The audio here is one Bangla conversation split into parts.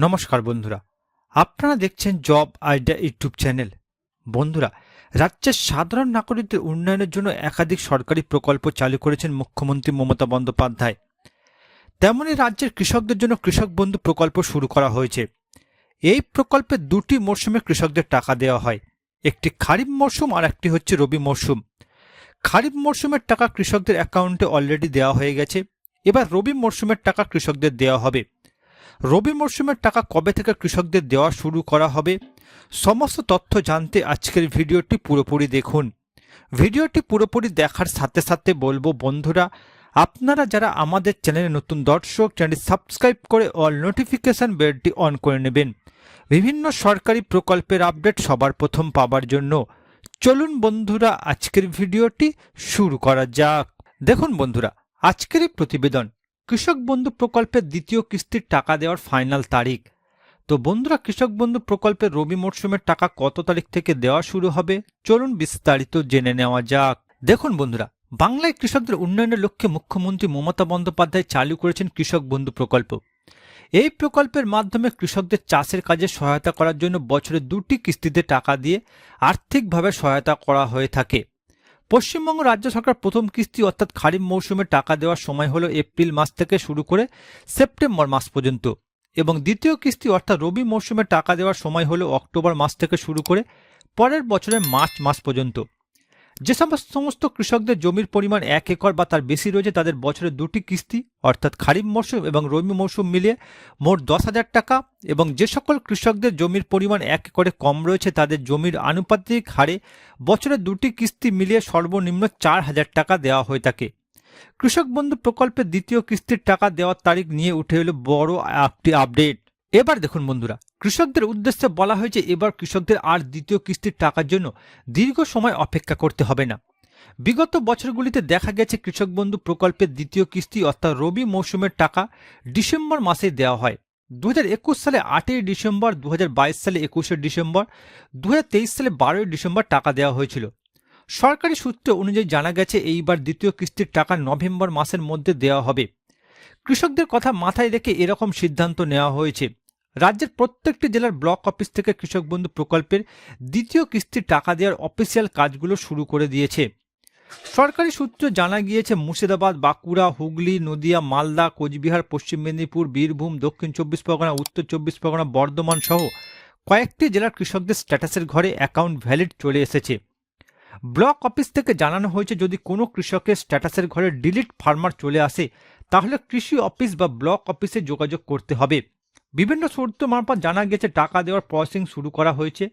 নমস্কার বন্ধুরা। আপনারা দেখছেন জব আইডিয়া ইউটিউব চ্যানেল। বন্ধুরা, রাজ্যের সাধারণ নাগরিকদের উন্নয়নের জন্য একাধিক সরকারি প্রকল্প চালু করেছেন মুখ্যমন্ত্রী মমতা বন্দ্যোপাধ্যায়। তেমনই রাজ্যের কৃষকদের জন্য কৃষক বন্ধু প্রকল্প শুরু করা হয়েছে। এই প্রকল্পে দুটি মরশুমে কৃষকদের টাকা দেওয়া হয়। একটি খারিফ মরশুম আর একটি হচ্ছে রবি মরশুম। খারিফ মরশুমের টাকা কৃষকদের অ্যাকাউন্টে অলরেডি দেওয়া হয়ে গেছে। এবার রবি মরশুমের টাকা কৃষকদের দেওয়া হবে। রবি মরশুমের টাকা কবে থেকে কৃষকদের দেওয়া শুরু করা হবে? সমস্ত তথ্য জানতে আজকের ভিডিওটি পুরোপুরি দেখুন। ভিডিওটি পুরোপুরি দেখার সাথে সাথে বলব, বন্ধুরা, আপনারা যারা আমাদের চ্যানেলে নতুন দর্শক, চ্যানেলটি সাবস্ক্রাইব করে অল নোটিফিকেশান বেলটি অন করে নেবেন। বিভিন্ন সরকারি প্রকল্পের আপডেট সবার প্রথম পাবার জন্য। চলুন, বন্ধুরা, আজকের ভিডিওটি শুরু করা যাক। দেখুন, বন্ধুরা, আজকের প্রতিবেদন কৃষক বন্ধু প্রকল্পের দ্বিতীয় কিস্তির টাকা দেওয়ার ফাইনাল তারিখ। তো বন্ধুরা, কৃষক বন্ধু প্রকল্পের রবি মরশুমের টাকা কত তারিখ থেকে দেওয়া শুরু হবে? চলুন বিস্তারিত জেনে নেওয়া যাক। দেখুন বন্ধুরা, বাংলায় কৃষকদের উন্নয়নের লক্ষ্যে মুখ্যমন্ত্রী মমতা বন্দ্যোপাধ্যায় চালু করেছেন কৃষক বন্ধু প্রকল্প। এই প্রকল্পের মাধ্যমে কৃষকদের চাষের কাজে সহায়তা করার জন্য বছরে দুটি কিস্তিতে টাকা দিয়ে আর্থিকভাবে সহায়তা করা হয়ে থাকে। পশ্চিমবঙ্গ রাজ্য সরকার প্রথম কিস্তি অর্থাৎ খারিফ মৌসুমে টাকা দেওয়ার সময় হলো এপ্রিল মাস থেকে শুরু করে সেপ্টেম্বর মাস পর্যন্ত। এবং দ্বিতীয় কিস্তি অর্থাৎ রবি মৌসুমে টাকা দেওয়ার সময় হলো অক্টোবর মাস থেকে শুরু করে পরের বছরের মার্চ মাস পর্যন্ত। যে সমস্ত কৃষকদের জমির পরিমাণ এক একর বা তার বেশি রয়েছে, তাদের বছরে দুটি কিস্তি, অর্থাৎ খারিফ মৌসুম এবং রবি মৌসুম মিলিয়ে মোট দশ হাজার টাকা এবং যে সকল কৃষকদের জমির পরিমাণ এক একরে কম রয়েছে, তাদের জমির আনুপাতিক হারে বছরে দুটি কিস্তি মিলিয়ে সর্বনিম্ন চার হাজার টাকা দেওয়া হয়ে থাকে। কৃষক বন্ধু প্রকল্পের দ্বিতীয় কিস্তির টাকা দেওয়ার তারিখ নিয়ে উঠে এলো বড় একটি আপডেট। এবার দেখুন বন্ধুরা কৃষকদের উদ্দেশ্যে বলা হয়েছে, এবার কৃষকদের আর দ্বিতীয় কিস্তির টাকার জন্য দীর্ঘ সময় অপেক্ষা করতে হবে না। বিগত বছরগুলিতে দেখা গেছে, কৃষক বন্ধু প্রকল্পের দ্বিতীয় কিস্তি অর্থাৎ রবি মৌসুমের টাকা ডিসেম্বর মাসে দেওয়া হয়। দু হাজার একুশ সালে আটই ডিসেম্বর দু হাজার বাইশ সালে একুশে ডিসেম্বর দু হাজার তেইশ সালে বারোই ডিসেম্বর টাকা দেওয়া হয়েছিল। সরকারি সূত্র অনুযায়ী জানা গেছে, এইবার দ্বিতীয় কিস্তির টাকা নভেম্বর মাসের মধ্যে দেওয়া হবে। কৃষকদের কথা মাথায় রেখে এরকম সিদ্ধান্ত নেওয়া হয়েছে। রাজ্যের প্রত্যেকটি জেলার ব্লক অফিস থেকে কৃষক বন্ধু প্রকল্পের দ্বিতীয় কিস্তির টাকা দেওয়ার অফিসিয়াল কাজগুলো শুরু করে দিয়েছে। সরকারি সূত্র জানা গিয়েছে, মুর্শিদাবাদ, বাঁকুড়া, হুগলি, নদিয়া, মালদা, কোচবিহার, পশ্চিম মেদিনীপুর, বীরভূম, দক্ষিণ চব্বিশ পরগনা, উত্তর চব্বিশ পরগনা, বর্ধমান সহ কয়েকটি জেলার কৃষকদের স্ট্যাটাসের ঘরে অ্যাকাউন্ট ভ্যালিড চলে এসেছে। ব্লক অফিস থেকে জানানো হয়েছে, যদি কোনো কৃষকের স্ট্যাটাসের ঘরে ডিলিট ফার্মার চলে আসে, তাহলে কৃষি অফিস বা ব্লক অফিসে যোগাযোগ করতে হবে। বিভিন্ন সূত্র মারফত জানা গেছে, টাকা দেওয়ার প্রসেসিং শুরু করা হয়েছে।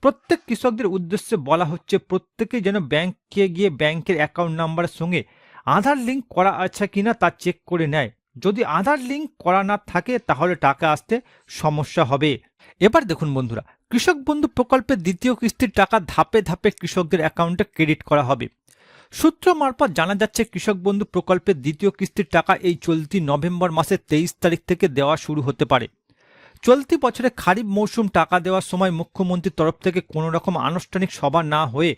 প্রত্যেক কৃষকদের উদ্দেশ্যে বলা হচ্ছে, প্রত্যেকেই যেন ব্যাংকে গিয়ে ব্যাংকের অ্যাকাউন্ট নাম্বারের সঙ্গে আধার লিঙ্ক করা আছে কিনা তা চেক করে নেয়। যদি আধার লিঙ্ক করা না থাকে, তাহলে টাকা আসতে সমস্যা হবে। এবার দেখুন বন্ধুরা, কৃষক বন্ধু প্রকল্পের দ্বিতীয় কিস্তির টাকা ধাপে ধাপে কৃষকদের অ্যাকাউন্টে ক্রেডিট করা হবে। সূত্র মারফত জানা যাচ্ছে, কৃষক বন্ধু প্রকল্পের দ্বিতীয় কিস্তির টাকা এই চলতি নভেম্বর মাসের তেইশ তারিখ থেকে দেওয়া শুরু হতে পারে। চলতি বছরে খারিফ মৌসুম টাকা দেওয়ার সময় মুখ্যমন্ত্রীর তরফ থেকে কোনো রকম আনুষ্ঠানিক সভা না হয়ে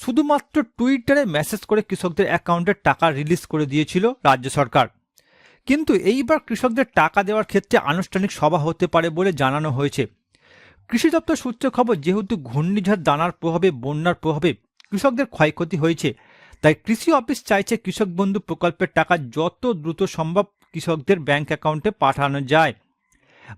শুধুমাত্র টুইটারে মেসেজ করে কৃষকদের অ্যাকাউন্টে টাকা রিলিজ করে দিয়েছিল রাজ্য সরকার। কিন্তু এইবার কৃষকদের টাকা দেওয়ার ক্ষেত্রে আনুষ্ঠানিক সভা হতে পারে বলে জানানো হয়েছে। কৃষি দপ্তর সূত্রে খবর, যেহেতু ঘূর্ণিঝড়, দানার প্রভাবে, বন্যার প্রভাবে কৃষকদের ক্ষয়ক্ষতি হয়েছে, তাই কৃষি অফিস চাইছে কৃষক বন্ধু প্রকল্পের টাকা যত দ্রুত সম্ভব কৃষকদের ব্যাংক অ্যাকাউন্টে পাঠানো যায়।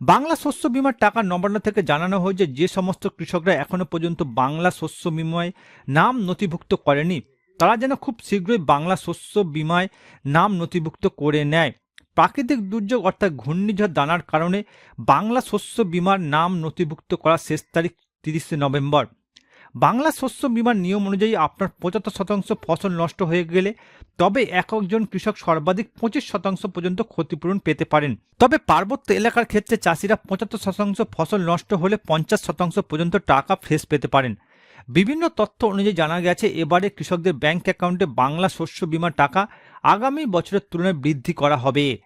বাংলা শস্য বিমার টাকা নবান্ন থেকে জানানো হয়েছে, যে সমস্ত কৃষকরা এখনও পর্যন্ত বাংলা শস্য বিমায় নাম নথিভুক্ত করেনি। তারা যেন খুব শীঘ্রই বাংলা শস্য বিমায় নাম নথিভুক্ত করে নেয়। প্রাকৃতিক দুর্যোগ অর্থাৎ ঘূর্ণিঝড় দানার কারণে বাংলা শস্য বিমার নাম নথিভুক্ত করা শেষ তারিখ তিরিশে নভেম্বর। বাংলা শস্য বিমার নিয়ম অনুযায়ী আপনার পঁচাত্তর শতাংশ ফসল নষ্ট হয়ে গেলে তবে এক একজন কৃষক সর্বাধিক পঁচিশ শতাংশ পর্যন্ত ক্ষতিপূরণ পেতে পারেন। তবে পার্বত্য এলাকার ক্ষেত্রে চাষিরা পঁচাত্তর শতাংশ ফসল নষ্ট হলে পঞ্চাশ শতাংশ পর্যন্ত টাকা ফ্রেশ পেতে পারেন। বিভিন্ন তথ্য অনুযায়ী জানা গেছে, এবারে কৃষকদের ব্যাংক অ্যাকাউন্টে বাংলা শস্য বিমার টাকা আগামী বছরের তুলনায় বৃদ্ধি করা হবে।